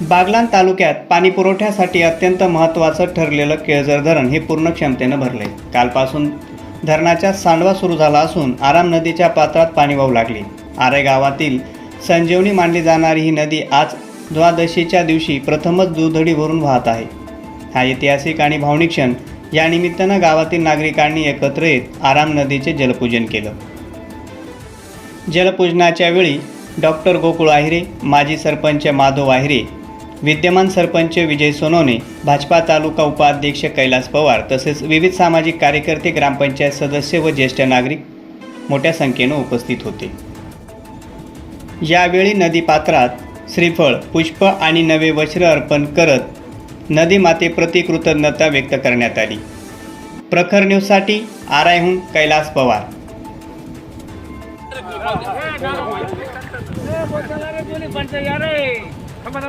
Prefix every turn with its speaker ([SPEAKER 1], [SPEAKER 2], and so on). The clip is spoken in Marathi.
[SPEAKER 1] बागलान तालुक्यात पाणी पुरवठ्यासाठी अत्यंत महत्त्वाचं ठरलेलं केळझर धरण हे पूर्ण क्षमतेनं भरले कालपासून धरणाचा सांडवा सुरू झाला असून आराम नदीच्या पात्रात पाणी वाहू लागले. आरे गावातील संजीवनी मानली जाणारी ही नदी आज द्वादशीच्या दिवशी प्रथमच दुधडी भरून वाहत आहे. हा ऐतिहासिक आणि भावनिक क्षण. या निमित्तानं गावातील नागरिकांनी एकत्र येत आराम नदीचे जलपूजन केलं. जलपूजनाच्या वेळी डॉक्टर गोकुळ आहिरे माजी सरपंच माधव आहिरे विद्यमान सरपंच विजय सोनवणे भाजपा तालुका उपाध्यक्ष कैलास पवार तसेच विविध सामाजिक कार्यकर्ते ग्रामपंचायत सदस्य व ज्येष्ठ नागरिक मोठ्या संख्येनं उपस्थित होते. यावेळी नदीपात्रात श्रीफळ पुष्प आणि नवे वस्त्र अर्पण करत नदीमातेप्रती कृतज्ञता व्यक्त करण्यात आली. प्रखर न्यूजसाठी आरायहून कैलास पवार.